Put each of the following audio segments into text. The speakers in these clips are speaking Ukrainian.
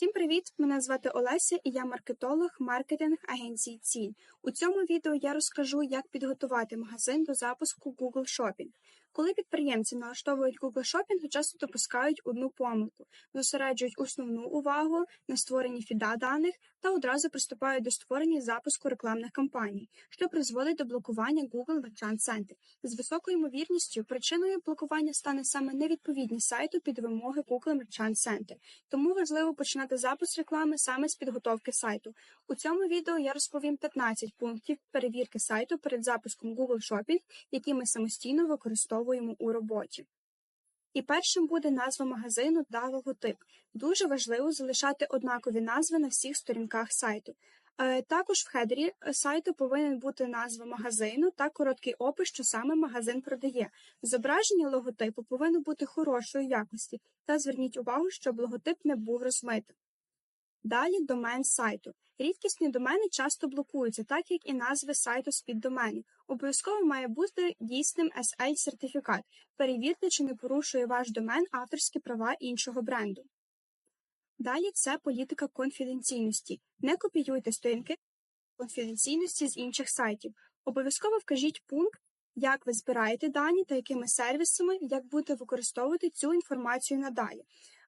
Всім привіт! Мене звати Олеся і я маркетолог маркетинг агенції Ціль. У цьому відео я розкажу, як підготувати магазин до запуску Google Shopping. Коли підприємці налаштовують Google Shopping, часто допускають одну помилку, зосереджують основну увагу на створенні фіда даних та одразу приступають до створення запуску рекламних кампаній, що призводить до блокування Google Merchant Center. З високою ймовірністю причиною блокування стане саме невідповідність сайту під вимоги Google Merchant Center. Тому важливо починати запуск реклами саме з підготовки сайту. У цьому відео я розповім 15 пунктів перевірки сайту перед запуском Google Shopping, які ми самостійно використовуємо у роботі. І першим буде назва магазину та логотип. Дуже важливо залишати однакові назви на всіх сторінках сайту. Е, Також в хедері сайту повинен бути назва магазину та короткий опис, що саме магазин продає. Зображення логотипу повинно бути хорошої якості, та зверніть увагу, щоб логотип не був розмитим. Далі домен сайту. Рідкісні домени часто блокуються, так як і назви сайту з під доменів. Обов'язково має бути дійсним SL-сертифікат. Перевірте, чи не порушує ваш домен авторські права іншого бренду. Далі це політика конфіденційності. Не копіюйте сторінки конфіденційності з інших сайтів. Обов'язково вкажіть пункт, як ви збираєте дані та якими сервісами, як будете використовувати цю інформацію надалі.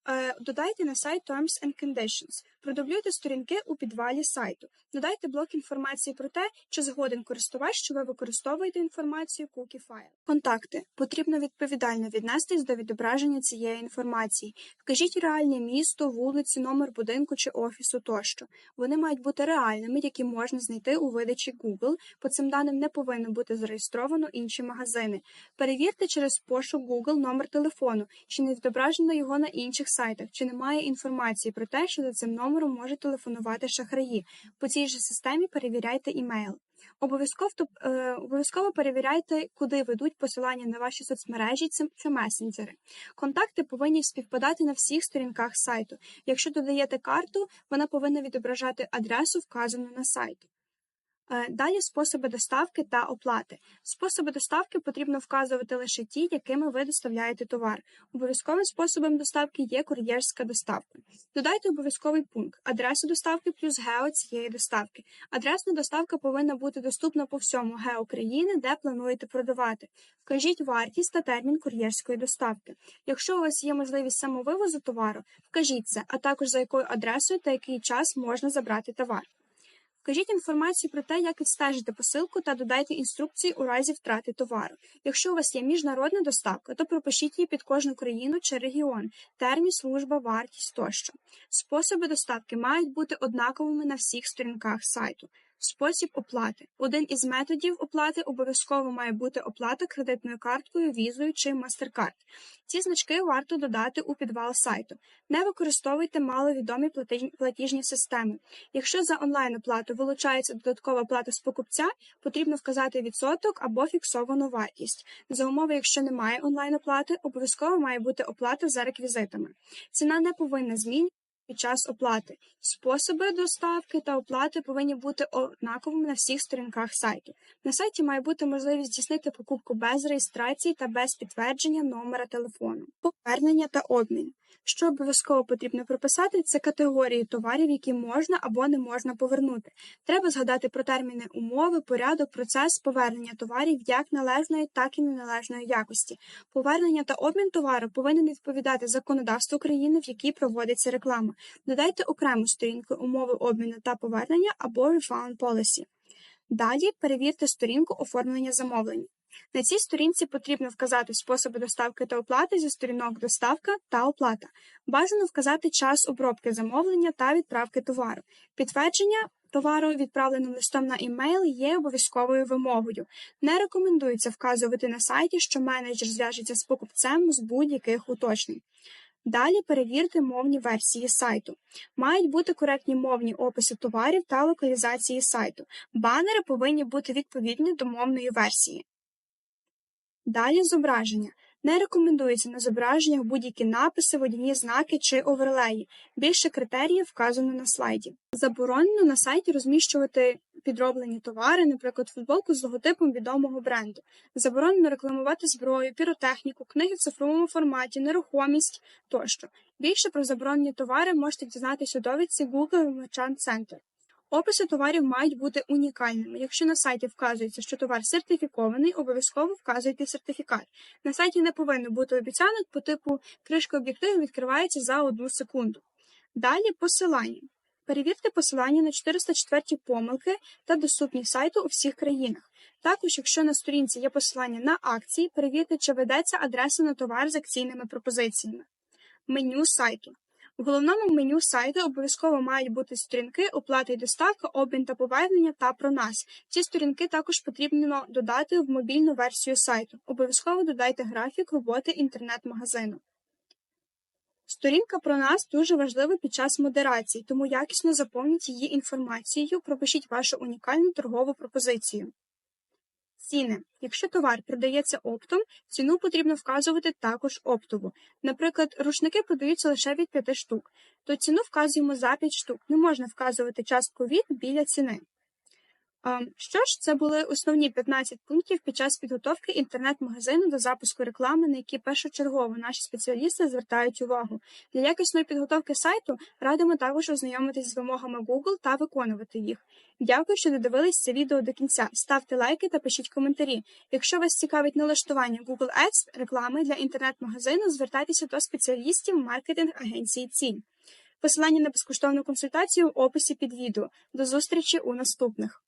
Е, Додайте на сайт Terms and Conditions. Продублюйте сторінки у підвалі сайту. Додайте блок інформації про те, чи згоден користувач, що ви використовуєте інформацію cookie файл. Контакти. Потрібно відповідально віднестись до відображення цієї інформації. Вкажіть реальне місто, вулицю, номер будинку чи офісу тощо. Вони мають бути реальними, які можна знайти у видачі Google. По цим даним не повинно бути зареєстровано інші магазини. Перевірте через пошук Google номер телефону, чи не відображено його на інших сайтах, чи немає інформації про те, що за цим номером можуть телефонувати шахраї. По цій же системі перевіряйте імейл. Обов'язково е, обов'язково перевіряйте, куди ведуть посилання на ваші соцмережі чи месенджери. Контакти повинні співпадати на всіх сторінках сайту. Якщо додаєте карту, вона повинна відображати адресу, вказану на сайті. Е, Далі способи доставки та оплати. Способи доставки потрібно вказувати лише ті, якими ви доставляєте товар. Обов'язковим способом доставки є кур'єрська доставка. Додайте обов'язковий пункт адресу доставки плюс гео цієї доставки. Адресна доставка повинна бути доступна по всьому гео країни, де плануєте продавати. Вкажіть вартість та термін кур'єрської доставки. Якщо у вас є можливість самовивозу товару, вкажіть це, а також за якою адресою та який час можна забрати товар. Вкажіть інформацію про те, як відстежити посилку та додайте інструкції у разі втрати товару. Якщо у вас є міжнародна доставка, то пропишіть її під кожну країну чи регіон, термін, служба, вартість тощо. Способи доставки мають бути однаковими на всіх сторінках сайту. Спосіб оплати. Один із методів оплати обов'язково має бути оплата кредитною карткою, візою чи MasterCard. Ці значки варто додати у підвал сайту. Не використовуйте маловідомі платіжні системи. Якщо за онлайн-оплату вилучається додаткова плата з покупця, потрібно вказати відсоток або фіксовану вартість. За умови, якщо немає онлайн-оплати, обов'язково має бути оплата за реквізитами. Ціна не повинна змінюватися під час оплати. Способи доставки та оплати повинні бути однаковими на всіх сторінках сайту. На сайті має бути можливість здійснити покупку без реєстрації та без підтвердження номера телефону, повернення та обмін. Що обов'язково потрібно прописати, це категорії товарів, які можна або не можна повернути. Треба згадати про терміни умови, порядок, процес повернення товарів як належної, так і неналежної якості. Повернення та обмін товару повинен відповідати законодавству країни, в якій проводиться реклама. Додайте окрему сторінку умови обміну та повернення або refund policy. Далі перевірте сторінку оформлення замовлення. На цій сторінці потрібно вказати способи доставки та оплати зі сторінок доставка та оплата. Бажано вказати час обробки замовлення та відправки товару. Підтвердження товару, відправленим листом на імейл, є обов'язковою вимогою. Не рекомендується вказувати на сайті, що менеджер зв'яжеться з покупцем з будь-яких уточнень. Далі перевірте мовні версії сайту. Мають бути коректні мовні описи товарів та локалізації сайту. Банери повинні бути відповідні до мовної версії. Далі зображення. Не рекомендується на зображеннях будь-які написи, водяні знаки чи оверлеї. Більше критеріїв вказано на слайді. Заборонено на сайті розміщувати підроблені товари, наприклад, футболку з логотипом відомого бренду. Заборонено рекламувати зброю, піротехніку, книги в цифровому форматі, нерухомість тощо. Більше про заборонені товари можете дізнатися у довідці Google Merchant Center. Описи товарів мають бути унікальними. Якщо на сайті вказується, що товар сертифікований, обов'язково вказуйте сертифікат. На сайті не повинно бути обіцянок по типу кришка об'єктиву відкривається за одну секунду. Далі посилання. Перевірте посилання на 404 помилки та доступність сайту у всіх країнах. Також, якщо на сторінці є посилання на акції, перевірте, чи ведеться адреса на товар з акційними пропозиціями. Меню сайту. У головному меню сайту обов'язково мають бути сторінки оплата і доставка, обмін та повернення та про нас. Ці сторінки також потрібно додати в мобільну версію сайту. Обов'язково додайте графік роботи інтернет-магазину. Сторінка про нас дуже важлива під час модерації, тому якісно заповніть її інформацією, пропишіть вашу унікальну торгову пропозицію. Ціни. Якщо товар продається оптом, ціну потрібно вказувати також оптово. Наприклад, рушники продаються лише від 5 штук, то ціну вказуємо за 5 штук. Не можна вказувати частку від біля ціни. Що ж, це були основні 15 пунктів під час підготовки інтернет-магазину до запуску реклами, на які першочергово наші спеціалісти звертають увагу. Для якісної підготовки сайту радимо також ознайомитись з вимогами Google та виконувати їх. Дякую, що додивились це відео до кінця. Ставте лайки та пишіть коментарі. Якщо вас цікавить налаштування Google Ads реклами для інтернет-магазину, звертайтеся до спеціалістів маркетинг агенції Ціль. Посилання на безкоштовну консультацію в описі під відео. До зустрічі у наступних.